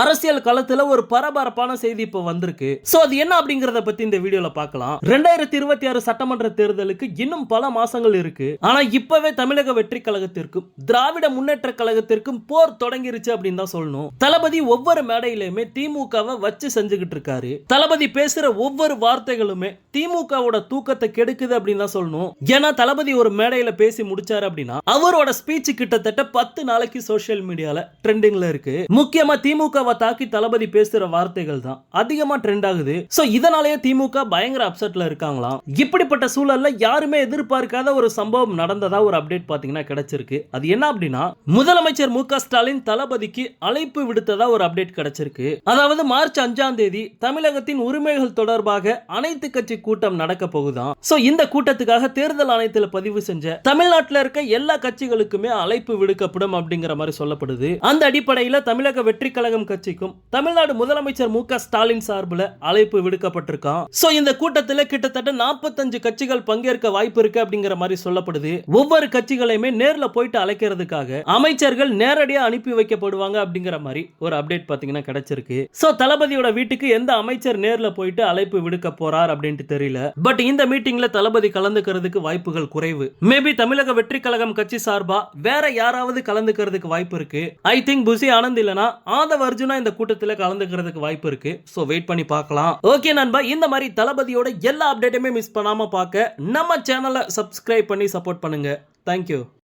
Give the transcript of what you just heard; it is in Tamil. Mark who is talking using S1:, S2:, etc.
S1: அரசியல் களத்துல ஒரு பரபரப்பான செய்தி இப்ப வந்திருக்கு. சோ அது என்ன அப்படிங்கறத பத்தி இந்த வீடியோல பார்க்கலாம். ரெண்டாயிரத்தி இருபத்தி ஆறு சட்டமன்ற தேர்தலுக்கு இன்னும் பல மாசங்கள் இருக்கு. ஆனா இப்பவே தமிழக வெற்றி கழகத்திற்கும் திராவிட முன்னேற்ற கழகத்திற்கும் போர் தொடங்கிருச்சு அப்படின்னு தான் சொல்லணும். தளபதி ஒவ்வொரு மேடையிலுமே திமுகவை வச்சு செஞ்சுக்கிட்டு இருக்காரு. தளபதி பேசுற ஒவ்வொரு வார்த்தைகளுமே திமுகவோட தூக்கத்தை கெடுக்குது அப்படின்னு தான் சொல்லணும். ஏன்னா தளபதி ஒரு மேடையில பேசி முடிச்சாரு அப்படின்னா அவரோட ஸ்பீச் கிட்டத்தட்ட பத்து நாளைக்கு சோசியல் மீடியால ட்ரெண்டிங்ல இருக்கு. முக்கியமா திமுக திமுகவை தாக்கி தளபதி பேசுற வார்த்தைகள் தான் அதிகமா ட்ரெண்ட் ஆகுது. சோ இதனாலேயே திமுக பயங்கர அப்செட்ல இருக்காங்களாம் இப்படிப்பட்ட சூழல்ல யாருமே எதிர்பார்க்காத ஒரு சம்பவம் நடந்ததா ஒரு அப்டேட் பாத்தீங்கன்னா கிடைச்சிருக்கு. அது என்ன அப்படின்னா முதலமைச்சர் மு ஸ்டாலின் தளபதிக்கு அழைப்பு விடுத்ததா ஒரு அப்டேட் கிடைச்சிருக்கு. அதாவது மார்ச் அஞ்சாம் தேதி தமிழகத்தின் உரிமைகள் தொடர்பாக அனைத்து கட்சி கூட்டம் நடக்க போகுதான். சோ இந்த கூட்டத்துக்காக தேர்தல் ஆணையத்தில் பதிவு செஞ்ச தமிழ்நாட்டில் இருக்க எல்லா கட்சிகளுக்குமே அழைப்பு விடுக்கப்படும் அப்படிங்கிற மாதிரி சொல்லப்படுது. அந்த அடிப்படையில் தமிழக வெற்றி கழகம் கட்சிக்கும் தமிழ்நாடு முதலமைச்சர் மு ஸ்டாலின் சார்பில் அழைப்பு விடுக்கப்பட்டிருக்கான் சோ இந்த கூட்டத்தில் கிட்டத்தட்ட நாற்பத்தஞ்சு கட்சிகள் பங்கேற்க வாய்ப்பு இருக்கு அப்படிங்கிற மாதிரி சொல்லப்படுது. ஒவ்வொரு கட்சிகளையுமே நேரில் போயிட்டு அழைக்கிறதுக்காக அமைச்சர்கள் நேரடியாக அனுப்பி வைக்கப்படுவாங்க அப்படிங்கிற மாதிரி ஒரு அப்டேட் பார்த்தீங்கன்னா கிடைச்சிருக்கு. சோ தளபதியோட வீட்டுக்கு எந்த அமைச்சர் நேரில் போயிட்டு அழைப்பு விடுக்க போறார் அப்படின்ட்டு தெரியல. பட் இந்த மீட்டிங்ல தளபதி கலந்துக்கிறதுக்கு வாய்ப்புகள் குறைவு. மேபி தமிழக வெற்றி கழகம் கட்சி சார்பா வேற யாராவது கலந்துக்கிறதுக்கு வாய்ப்பு இருக்கு. ஐ திங்க் புசி ஆனந்த் இல்லனா ஆதவ் அர்ஜுனா இந்த கூட்டத்தில் கலந்துக்கிறதுக்கு வாய்ப்பு இருக்கு. சோ வெயிட் பண்ணி பார்க்கலாம். ஓகே நண்பா இந்த மாதிரி தளபதியோட எல்லா அப்டேட்டுமே மிஸ் பண்ணாம பார்க்க நம்ம சேனலை சப்ஸ்கிரைப் பண்ணி சப்போர்ட் பண்ணுங்க. தேங்க்யூ